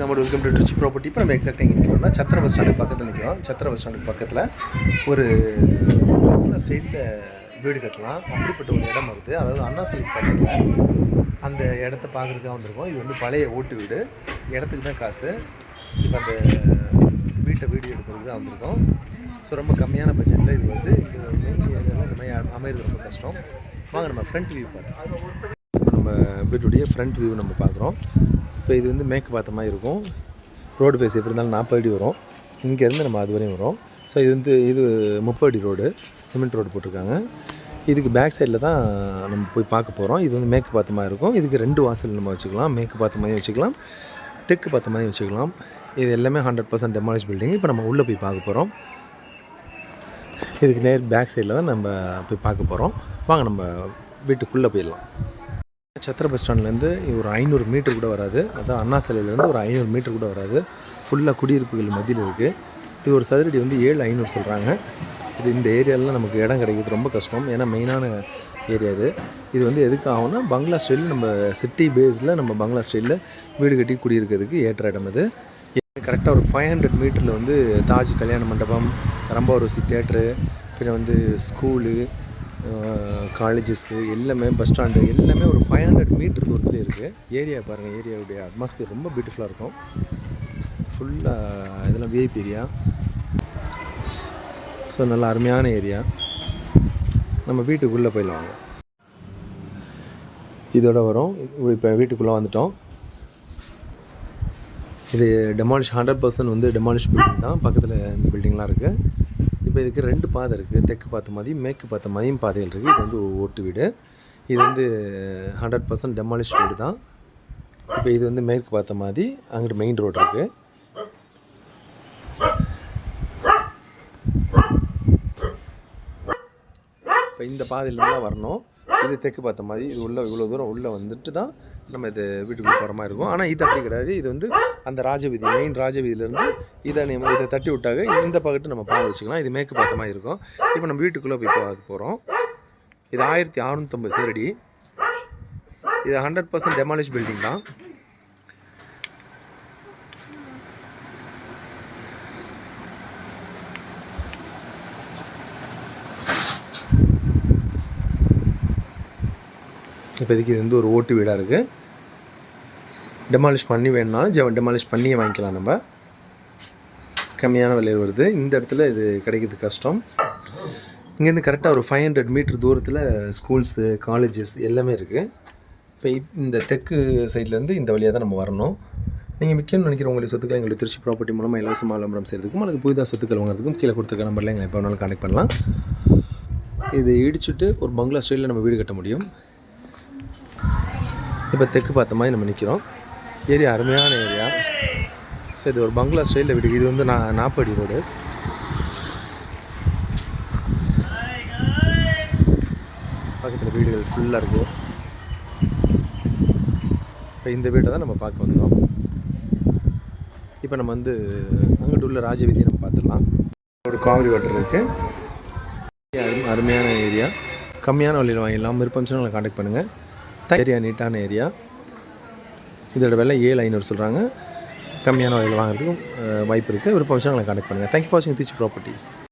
நம்ம welcome to Trichy property இப்போ நம்ம எக்ஸாக்ட் எங்கே நிற்கிறோம்னா சத்திர பஸ் ஸ்டாண்டுக்கு பக்கத்தில் நிற்கிறோம் சத்திர பஸ் ஸ்டாண்டுக்கு பக்கத்தில் ஒரு நல்ல ஸ்டைலில் வீடு கட்டலாம். அப்படிப்பட்ட ஒரு இடம் வருது அதாவது அண்ணா சிலைக்கு பக்கத்தில் அந்த இடத்த பார்க்குறதுக்காக வந்திருக்கோம். இது வந்து பழைய ஓட்டு வீடு. இடத்துக்கு தான் காசு. இப்போ அந்த வீட்டை வீடியோ எடுக்கிறதுக்கு தான் வந்திருக்கோம். ஸோ ரொம்ப கம்மியான பட்ஜெட்டில் இது வந்து இது மெயின் ஏரியாவில் இந்த மாதிரி அமையிறது ரொம்ப கஷ்டம். வாங்க நம்ம ஃப்ரண்ட் வியூ பார்த்தோம் நம்ம வீட்டுடைய ஃப்ரண்ட் வியூ நம்ம பார்க்குறோம். இப்போ இது வந்து மேற்கு பார்த்த மாதிரி இருக்கும். ரோடு ஃபேஸ் எப்படி இருந்தாலும் நாற்பது அடி வரும். இங்கேருந்து நம்ம அது வரையும் வரும். ஸோ இது வந்து இது முப்பது அடி ரோடு சிமெண்ட் ரோடு போட்டிருக்காங்க. இதுக்கு பேக் சைடில் தான் நம்ம போய் பார்க்க போகிறோம் இது வந்து மேற்கு பார்த்த மாதிரி இருக்கும். இதுக்கு ரெண்டு வாசல் நம்ம வச்சுக்கலாம். மேற்கு பார்த்த மாதிரி வச்சுக்கலாம். தெற்கு பார்த்த மாதிரி வச்சுக்கலாம். இது எல்லாமே ஹண்ட்ரட் பர்சன்ட் டெமாலிஷ் பில்டிங் இப்போ நம்ம உள்ளே போய் பார்க்க போகிறோம் இதுக்கு நேர் பேக் சைடில் தான் நம்ம போய் பார்க்க போகிறோம் வாங்க நம்ம வீட்டுக்குள்ளே போயிடலாம். சத்திர பஸ் ஸ்டாண்ட்லேருந்து ஒரு ஐநூறு மீட்ரு கூட வராது. அதான் அண்ணா சிலையிலேருந்து ஒரு ஐநூறு மீட்ரு கூட வராது. ஃபுல்லாக குடியிருப்புகள் மத்தியில் இருக்குது இது ஒரு சதுரடி வந்து ஏழு ஐநூறு சொல்கிறாங்க இது இந்த ஏரியாவில் நமக்கு இடம் கிடைக்கிறது ரொம்ப கஷ்டம். ஏன்னா மெயினான ஏரியா இது. இது வந்து எதுக்கு ஆகும்னா பங்களா ஸ்டைலில் நம்ம சிட்டி பேஸில் நம்ம பங்களா ஸ்டைலில் வீடு கட்டி குடியிருக்கிறதுக்கு ஏற்ற இடம் இது. கரெக்டாக ஒரு ஃபைவ் ஹண்ட்ரட் மீட்டரில் வந்து தாஜ் கல்யாண மண்டபம் ரம்பாவரோசி தேட்ரு பின்ன வந்து ஸ்கூலு காலேஜஸ்ஸு எல்லாமே பஸ் ஸ்டாண்டு எல்லாமே ஒரு ஃபைவ் ஹண்ட்ரட் மீட்டர் தூரத்துலேயே இருக்குது ஏரியா பாருங்கள் ஏரியாவுடைய அட்மாஸ்பியர் ரொம்ப பியூட்டிஃபுல்லாக இருக்கும். ஃபுல்லாக இதெல்லாம் விஐபி ஏரியா ஸோ நல்ல அருமையான ஏரியா நம்ம வீட்டுக்குள்ளே போயிடலாம் இதோட வரும். இப்போ வீட்டுக்குள்ளே வந்துட்டோம். இது டெமாலிஷ் ஹண்ட்ரட் பர்சன்ட் வந்து டெமாலிஷ் பில்டிங் தான். பக்கத்தில் இந்த பில்டிங்லாம் இருக்குது இப்போ இதுக்கு ரெண்டு பாதை இருக்குது தெற்கு பார்த்த மாதிரி மேற்கு பார்த்த மாதிரியும் பாதைகள் இருக்குது இது வந்து ஓட்டு வீடு. இது வந்து ஹண்ட்ரட் பர்சன்ட் டெமாலிஷ் வீடு தான். இப்போ இது வந்து மேற்கு பார்த்த மாதிரி அங்கிட்டு மெயின் ரோடு இருக்குது இப்போ இந்த பாதையிலேருந்து தான் வரணும். இது தெற்கு பார்த்த மாதிரி இது உள்ள இவ்வளோ தூரம் உள்ளே வந்துட்டு தான் நம்ம இது வீட்டுக்குள்ளே போகிற மாதிரி இருக்கும். ஆனால் இது அப்படி கிடையாது. இது வந்து அந்த ராஜவீதி மெயின் ராஜவீதியிலேருந்து இதை நம்ம இதை தட்டி விட்டாக இந்த பக்கத்து நம்ம பாதை வச்சுக்கலாம். இது மேற்கு பார்த்த மாதிரி இருக்கும். இப்போ நம்ம வீட்டுக்குள்ளே போய் பார்க்க போகிறோம் இது ஆயிரத்தி அறுநூத்தம்பது சதுரடி. இது ஹண்ட்ரட் பர்சன்ட் டெமாலிஷ் பில்டிங் தான். இப்போதைக்கு இது வந்து ஒரு ஓட்டு வீடாக இருக்குது டெமாலிஷ் பண்ணி வேணுனாலும் ஜெ டெமாலிஷ் பண்ணியே வாங்கிக்கலாம் நம்ம. கம்மியான விலையில் வருது. இந்த இடத்துல இது கிடைக்கிறது கஷ்டம். இங்கேருந்து கரெக்டாக ஒரு ஃபைவ் ஹண்ட்ரட் மீட்டர் தூரத்தில் ஸ்கூல்ஸு காலேஜஸ் எல்லாமே இருக்குது இப்போ இந்த தெற்கு சைட்லேருந்து இந்த வழியாக தான் நம்ம வரணும். நீங்கள் முக்கியம்னு நினைக்கிற உங்களுக்கு சொத்துக்கள் எங்களுக்கு திருச்சி ப்ராப்பர்ட்டி மூலமாக இலவசமாக விளம்பரம் செய்கிறதுக்கும் அல்லது புதிதாக சொத்துக்கள் வாங்குறதுக்கும் கீழே கொடுத்துருக்க நம்பரில் எங்களை எப்போ வேணாலும் கனெக்ட் பண்ணலாம். இது இடிச்சுட்டு ஒரு பங்களா ஸ்டைலில் நம்ம வீடு கட்ட முடியும். இப்போ தெற்கு பார்த்த மாதிரி நம்ம நிற்கிறோம் ஏரியா அருமையான ஏரியா. சரி இது ஒரு பங்களா ஸ்டைலில் வீடு. இது வந்து நான் நாப்படி ரோடு. பக்கத்தில் வீடுகள் ஃபுல்லாக இருக்குது இப்போ இந்த வீட்டை தான் நம்ம பார்க்க வந்தோம். இப்போ நம்ம வந்து அங்கிட்டு உள்ள ராஜவீதியை நம்ம பார்த்துடலாம். ஒரு காவிரி வாட்டர் இருக்குது அருமையான ஏரியா. கம்மியான வழியில் வாங்கிடலாம். விருப்பம் சொன்னால் பண்ணுங்கள் ஏரியா நீட்டான ஏரியா இதோட விலை ஏழு ஐநூறு சொல்கிறாங்க கம்மியான விலையில் வாங்குறதுக்கும் வாய்ப்பு இருக்குது விருப்பம் விஷயங்களை காண்டாக்ட் பண்ணுங்கள் தேங்க்யூ ஃபார் வாட்சிங் தீச் ப்ராப்பர்ட்டி